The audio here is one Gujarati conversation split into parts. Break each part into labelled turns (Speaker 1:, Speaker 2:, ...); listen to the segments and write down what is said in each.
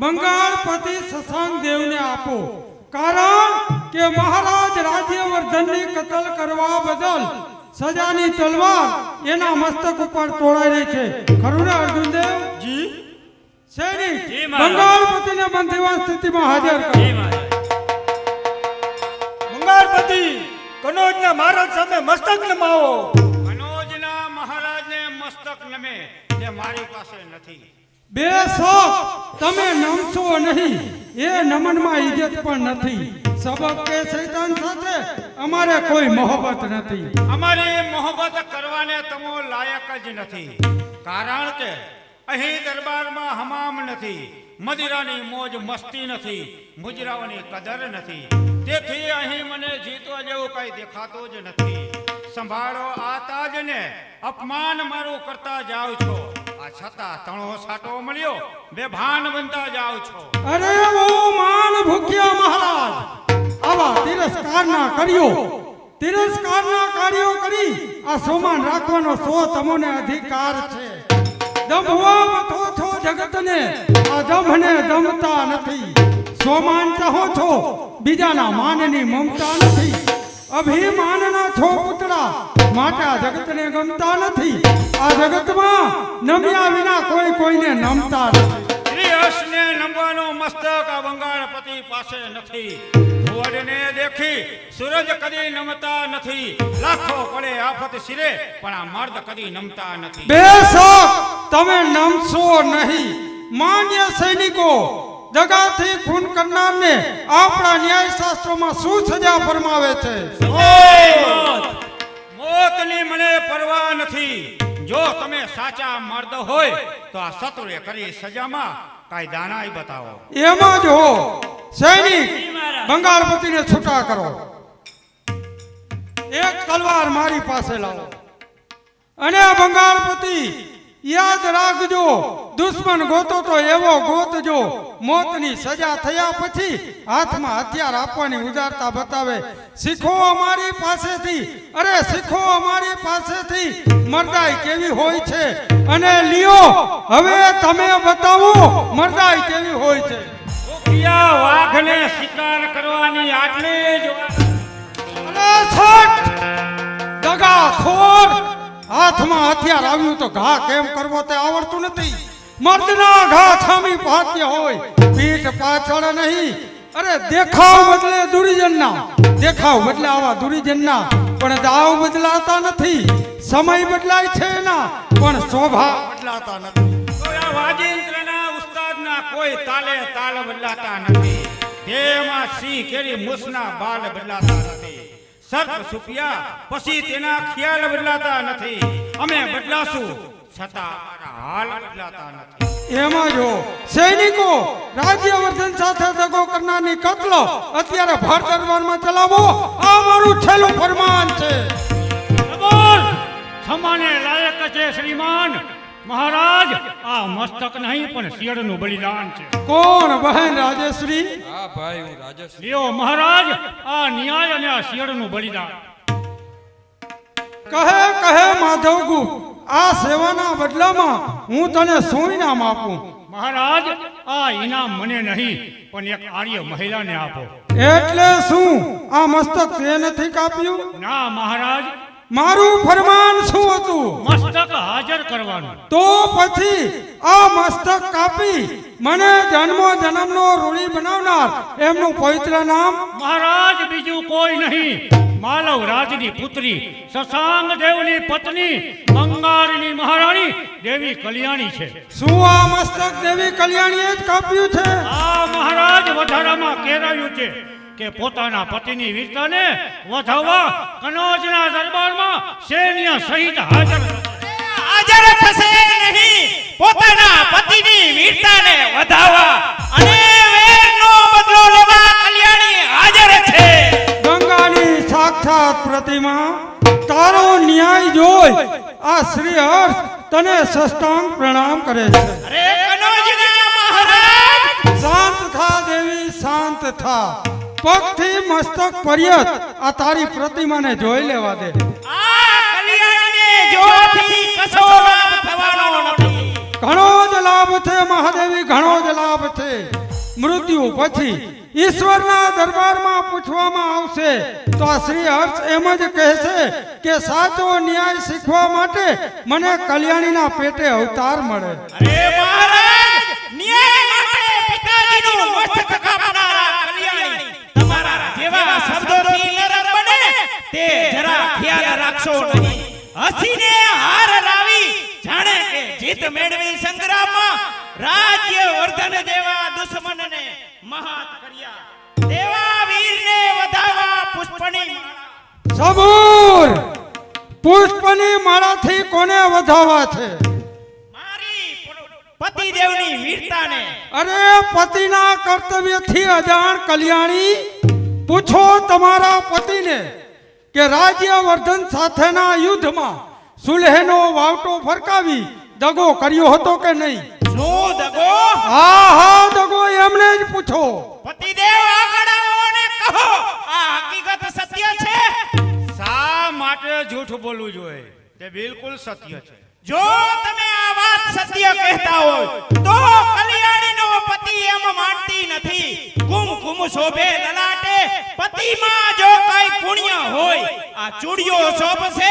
Speaker 1: બંગાળપતિ સસાંગ દેવને આપો. કારણ કે મહારાજ રાજ્યવર્ધનની કતલ કરવા બદલ સજાની તલવાર એના મસ્તક ઉપર તોડાઈ રહી છે. ખરું ને અર્જુનદેવ?
Speaker 2: જી.
Speaker 1: સૈનિક બંગાળપતિને બંધીવાન સ્થિતિમાં હાજર કરો.
Speaker 2: બંગાળપતિ કનોજના મહારાજ સામે મસ્તક નમાવો.
Speaker 3: કનોજના મહારાજને મસ્તક નમે જે મારી પાસે નથી.
Speaker 1: બે શોખ તમે નમશો નહીં. એ નમનમાં ઇજ્જત પણ નથી. સબક કે શૈતાન સાથે અમારે કોઈ મોહબત નથી.
Speaker 3: અમારી મોહબ્બત કરવાને તમો લાયક જ નથી. કારણ કે અહીં દરબારમાં હમામ નથી, મદિરાની મોજ મસ્તી નથી, મુજરાઓની કદર નથી. તેથી અહીં મને જીતવા જેવું કઈ દેખાતો જ નથી. સંભાળો આ તાજને, અપમાન મારું કરતા જાવ છો. આ છતાં તણો સાટો મળ્યો. બેભાન બનતા જાવ છો.
Speaker 1: અરે ઓ માન ભૂખ્યા મહારાજ. આવા તિરસ્કારના કર્યો. તિરસ્કારના કાર્યો કરી આ સોમાન રાખવાનો સો તમને અધિકાર છે. દમવા મથો છો જગતને. આ દમને દમતા નથી. સોમાન ચાહો છો. બીજાના માનની મમતા નથી. અભિમાનના છો પુતળા. માટે જગતને ગમતા નથી. આ જગતમાં નમ્યા વિના કોઈ કોઈને નમતા નથી.
Speaker 3: હર્ષને નમવાનો મસ્તક આ બંગાળપતિ પાસે નથી. ધુવડને દેખી સૂરજ કદી નમતા નથી. લાખો પડે આફત શિરે પણ આ મર્દ કદી નમતા નથી.
Speaker 1: બેસો તમે નમશો નહીં. માન્ય સૈનિકો દગાથી ખૂન કરનારને આપણા ન્યાય શાસ્ત્રોમાં શું સજા ફરમાવે છે?
Speaker 3: મોતની મને પરવા નથી. જો તમે સાચા મર્દ હોય તો આ શત્રુએ કરી સજામાં કાયદાના બતાવો.
Speaker 1: એમાં જ હો સૈનિક બંગાળપતિને છૂટા કરો. એક તલવાર મારી પાસે લાવો. અને બંગાળપતિ યાદ રાખજો. દુશ્મન ગોતો તો એવો ગોતજો. મોતની સજા થયા પછી હાથમાં હથિયાર આપવાની ઉદારતા બતાવે. શીખો અમારી પાસેથી. અરે શીખો અમારી પાસેથી. મરદાઈ કેવી હોય છે? અને લિયો હવે તમે બતાવો મરદાઈ કેવી હોય છે?
Speaker 3: વાઘને શિકાર કરવાની આટલી જ
Speaker 1: અરે છટ! દગા ખોર હાથમાં હથિયાર આવ્યું તો ઘા કેમ કરવો તે આવડતું નથી. મર્દના ઘા છામી પાત્ય હોય, પીઠ પાછળ નહીં. અરે દેખાવ બદલે દુર્જનના, દેખાવ બદલે આવા દુર્જનના, પણ દાવ બદલાતા નથી. સમય બદલાય છે એના, પણ શોભા બદલાતા નથી.
Speaker 3: વાજેન્દ્રના ઉસ્તાદના કોઈ તાલે તાલ બદલાતા નથી. દેહમાં સિંહ કેરી મુસના બાલ બદલાતા નથી. સર્પ સુપિયા પછી તેના ખ્યાલ બદલાતા નથી. અમે બદલાશું. છતાં હાલ બદલાતા નથી.
Speaker 1: એમાં જો સૈનિકો રાજ્યવર્ધન સાથે દગો કરનારની કતલો અત્યારે ભારત દરબારમાં ચલાવો આ મારું છેલ્લું ફરમાન છે.
Speaker 4: સમાને લાયક છે શ્રીમાન. મહારાજ આ મસ્તક નહીં પણ શિયળનું બલિદાન છે.
Speaker 1: કોણ બહેન રાજેશ્રી?
Speaker 5: હા ભાઈ હું રાજેશ્રી.
Speaker 4: લ્યો મહારાજ આ ન્યાય અને આ શિયળનું બલિદાન.
Speaker 1: કહે કહે માધવગુ આ સેવાના બદલામાં હું તને શું ઇનામ આપું?
Speaker 4: મહારાજ આ ઇનામ મને નહીં પણ એક આર્ય મહિલાને આપો.
Speaker 1: એટલે શું? આ મસ્તક તે નથી કાપ્યું?
Speaker 4: ના મહારાજ
Speaker 1: મારું ફરમાન શું હતું?
Speaker 4: મસ્તક હાજર કરવાનું.
Speaker 1: તો પછી આ મસ્તક કાપી મને જન્મો જન્મનો ઋણી બનાવનાર. એમનું પવિત્ર નામ?
Speaker 4: મહારાજ બીજું કોઈ નહીં. માલવ રાજની પુત્રી સશાંગ દેવની પત્ની બંગાળની મહારાણી દેવી કલ્યાણી છે.
Speaker 1: શું આ મસ્તક દેવી કલ્યાણીએ જ કાપ્યું છે?
Speaker 4: આ મહારાજ વધારામાં કેરાયું છે. કે પોતાના પતિની વીરતાને વધાવવા કનોજના દરબારમાં સૈન્ય સહિત હાજર
Speaker 6: હાજર થશે નહીં. પોતાના પતિની વીરતાને વધાવવા અને વેરનો બદલો લેવા કલ્યાણી હાજર છે.
Speaker 1: ગંગાની સાક્ષાત પ્રતિમા તારો ન્યાય જોઈ આ શ્રી હર્ષ તને સષ્ટાંગ પ્રણામ કરે છે.
Speaker 6: અરે કનોજના મહારાજ!
Speaker 1: શાંત થા દેવી શાંત થા. પગથી મસ્તક પર્યત આ તારી પ્રતિમાને જોઈ લેવા દે. ઘણો જ લાભ છે મહાદેવી ઘણો જ લાભ છે. મૃત્યુ પછી ઈશ્વરના દરબારમાં પૂછવામાં આવશે તો આ શ્રી હર્ષ એમ જ કહેશે કે સાચો ન્યાય શીખવા માટે મને કલ્યાણીના પેટે અવતાર મળે.
Speaker 6: અરે મહારાજ ન્યાય માટે પિતાજીનું મસ્તક ખ્યાલ રાખશો નહીં. હસીને હાર લાવી જાણે કે જીત મેળવી સંગ્રામમાં રાજ્ય વર્ધન દેવા દુશ્મનને મહાત કર્યા. દેવા વીરને વધાવા પુષ્પની.
Speaker 1: સબૂર પુષ્પની માળાથી કોને વધાવા છે?
Speaker 6: પતિદેવની વીરતાને.
Speaker 1: અરે પતિના કર્તવ્યથી અજાણ કલ્યાણી? પૂછો તમારા પતિને. કે રાજ્યવર્ધન સાથેના યુદ્ધમાં સુલેહનો વાવટો ફરકાવી દગો કર્યો હતો કે નહીં?
Speaker 6: નો દગો?
Speaker 1: હા હા દગો એમને જ પૂછો.
Speaker 6: પતિદેવ આગળ આવો કહો આ હકીકત સત્ય છે?
Speaker 3: શા માટે જૂઠ બોલવું જોઈએ? તે બિલકુલ સત્ય છે.
Speaker 6: જો તમે આ વાત સત્ય કહેતા હોય તો કલ્યાણીનો પતિ એમ માનતી નથી. કુમ કુમ શોભે લલાટે પતિમાં જો આ ચૂડિયો શોભશે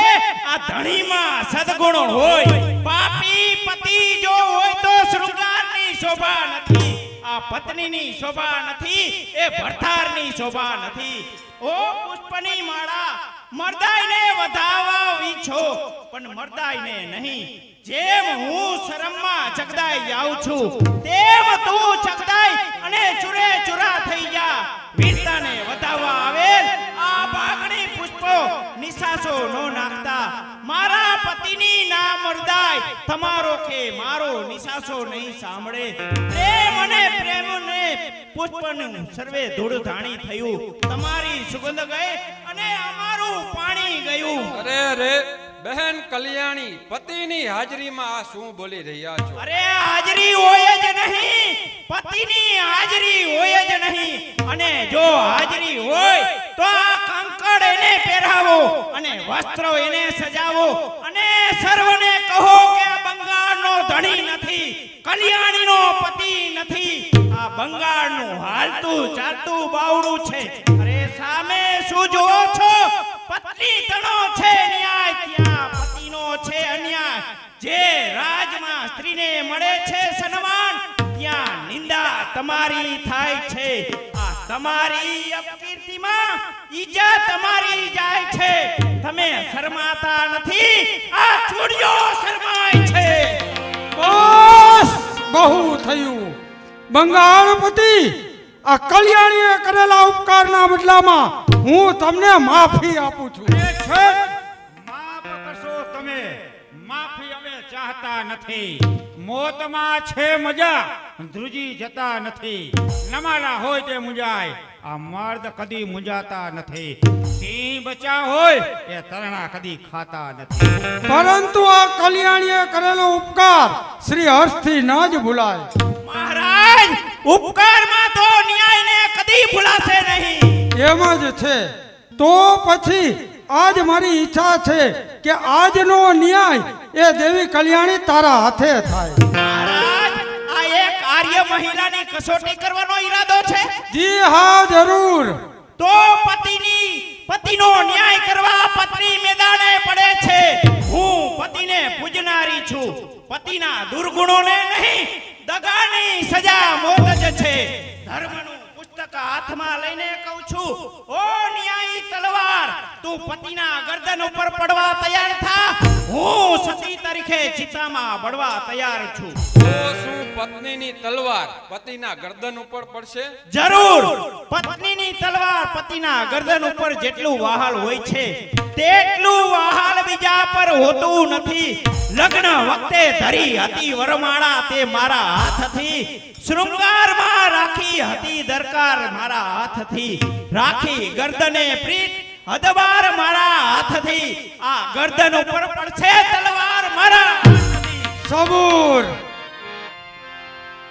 Speaker 6: આ ધણીમાં સદગુણો હોય. પાપી પતિ જો હોય તો શૃંગારની શોભા નથી. આ પત્નીની શોભા નથી, એ ભરથારની શોભા નથી. ઓ પુષ્પની માળા મરદાઈને વધાવા ઈચ્છો. પણ મરદાઈને નહીં. જેમ હું શરમમાં ચકદાઈ જાઉં છું, તેમ તું ચકદાઈ અને ચુરે ચુરા થઈ જા. વીરતાને વધાવવા આવેલ આ પુષ્પો નિશાસો નો નાખતા. મારા પતિની ના મરદાય તમારો કે મારો નિશાસો નહીં સાંભળે. પ્રેમ અને પ્રેમને પુષ્પનું સર્વે ધૂળ ધાણી થયું. તમારી સુગંધ ગઈ અને અમારું પાણી ગયું.
Speaker 5: અરે અરે બહેન કલ્યાણી પતિની હાજરીમાં આ શું બોલી રહ્યા છો?
Speaker 6: અરે હાજરી હોય જ નહીં. પતિની હાજરી હોય જ નહીં. અને જો હાજરી હોય તો આ કંકડ એને પહેરાવો અને વસ્ત્ર એને સજાવો. અને સર્વને કહો કે આ બંગાળનો ધણી નથી, કલ્યાણીનો પતિ નથી. આ બંગાળનું હાલતું ચાલતું બાવડું છે. અરે સામે શું જુઓ છો? પત્ની તણો છે, ન્યાય ત્યાં પતિનો છે અન્યાય. જે રાજમાં સ્ત્રીને મળે છે સન્માન, ત્યાં નિંદા તમારી થાય છે. તમારી અપકીર્તિમાં ઈજા તમારી જાય છે. તમે શરમાતા નથી આ ચૂડિયો શરમાય છે.
Speaker 1: બસ બહુ થયું. બંગાળપતિ આ કલ્યાણીએ કરેલા ઉપકારના બદલામાં હું તમને માફી આપું છું.
Speaker 3: ચાહતા નથી. મોતમાં છે મજા ધ્રુજી જતા નથી. નમાલા હોય તે મુંજાય આ મર્દ કદી મુંજાતા નથી. સિંહ બચા હોય એ તરણા કદી ખાતા નથી.
Speaker 1: પરંતુ આ કલ્યાણીએ કરેલો ઉપકાર શ્રી હર્ષથી ન જ ભૂલાય.
Speaker 6: મહારાજ ઉપકારમાં તો ન્યાયને કદી ભૂલાશે નહીં.
Speaker 1: એમ જ છે. તો પછી આજ મારી ઈચ્છા છે કે આજનો ન્યાય એ દેવી કલ્યાણી તારા હાથે થાય.
Speaker 6: આ એક આર્ય મહિલાની કસોટી કરવાનો ઈરાદો છે?
Speaker 1: જી હા જરૂર.
Speaker 6: તો પતિની પતિનો ન્યાય કરવા પત્ની મેદાને પડે છે. હું પતિને પૂજનારી છું. પતિના દુર્ગુણોને નહીં દગાની સજા મોત જ છે. ધર્મનું હાથમાં લઈને કહું છું ઓ ન્યાયી તલવાર તું પતિના ગરદન ઉપર પડવા તૈયાર થા. હું સતી તરીકે ચિતામાં બળવા તૈયાર છું.
Speaker 5: તો શું પત્નીની તલવાર પતિના ગરદન ઉપર પડશે?
Speaker 6: જરૂર પત્નીની તલવાર પતિના ગરદન ઉપર જેટલું વહાલ હોય છે તેટલું વહાલ બીજા પર હોતું નથી. લગ્ન વખતે ધરી હતી વરમાળા તે મારા હાથથી. શૃંગારમાં રાખી હતી દરકાર મારા હાથથી. રાખી ગર્દને પ્રીત હદબાર મારા હાથથી. આ ગર્દન ઉપર પડશે તલવાર મારા
Speaker 1: સબૂર!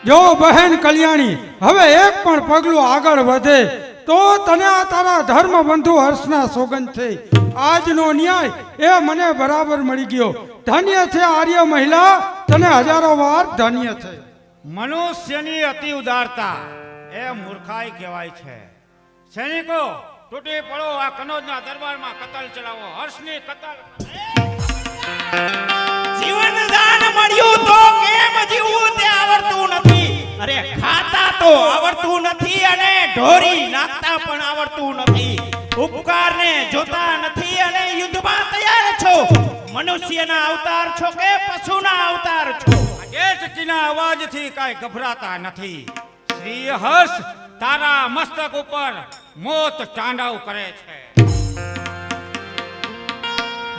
Speaker 1: જો બહેન કલ્યાણી, હવે એક પણ પગલું આગળ વધે, તો તને આ તારા ધર્મ બંધુ હર્ષના સોગંદ છે. આજનો ન્યાય એ મને બરાબર મળી ગયો. ધન્ય છે આર્ય મહિલા, તને હજારો વાર ધન્ય છે.
Speaker 3: મનુષ્યની અતિ ઉદારતા, એ મૂર્ખાઈ કહેવાય છે. સૈનિકો, તૂટી પડો આ કનોજના દરબારમાં કતલ ચલાવો, હર્ષની કતલ.
Speaker 6: જીવન દાન મળ્યું તો કેમ જીવવું તે આવડતું નથી? અરે ખાતા તો આવડતું નથી અને ઢોરી નાખતા પણ આવડતું નથી. ઉપકારને જોતા નથી અને યુદ્ધમાં તૈયાર છો. મનુષ્યના અવતાર છો કે પશુના અવતાર છો?
Speaker 3: ગેટકીના અવાજથી કાંઈ ગભરાતા નથી. શ્રી હર્ષ તારા મસ્તક ઉપર મોત તાંડવ કરે છે.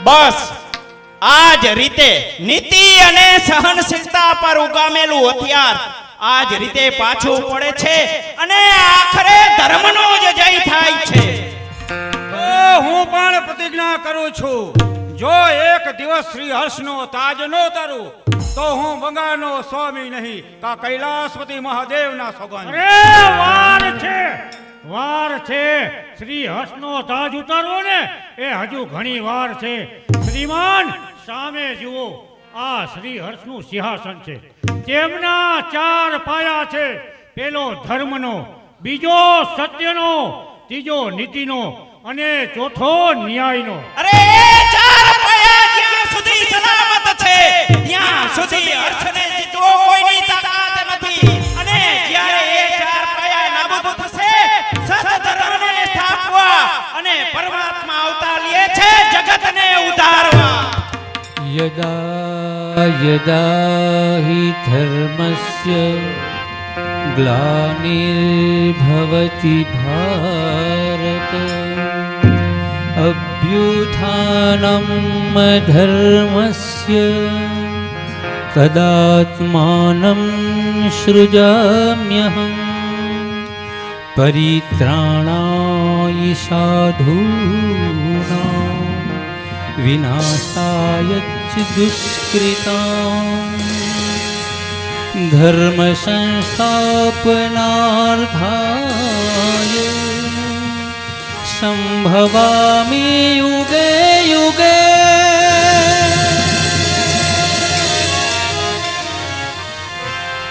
Speaker 6: બસ આ જ રીતે નીતિ અને સહનશીલતા પર ઉગામેલું હથિયાર આ જ રીતે પાછું પડે છે અને આખરે ધર્મનો જ જય થાય છે.
Speaker 3: તો હું પણ પ્રતિજ્ઞા કરું છું જો એક દિવસ શ્રી હર્ષનો તાજ નો તરું તો હું બંગાળનો સ્વામી નહીં કા કૈલાસપતિ મહાદેવના સોગંદ
Speaker 4: અરે વાર છે વાર છે. શ્રી હસનો તાજ ઉતારવો ને એ હજુ ઘણી વાર છે. શ્રીમાન સામે જુઓ આ શ્રી હર્ષનું સિંહાસન છે. તેમના ચાર પાયા છે. પેલો ધર્મનો બીજો સત્યનો ત્રીજો નીતિનો અને ચોથો ન્યાયનો.
Speaker 6: અરે જગતને ઉધારવા
Speaker 7: યદા યદા હિ ધર્મસ્ય ગ્લાનિર્ભવતિ ભા अभ्युत्थानं धर्मस्य तदात्मानं सृजाम्यहम् परित्राणाय साधूनां विनाशाय च दुष्कृताम् धर्मसंस्थापनार्थाय सम्भवामि युगे युगे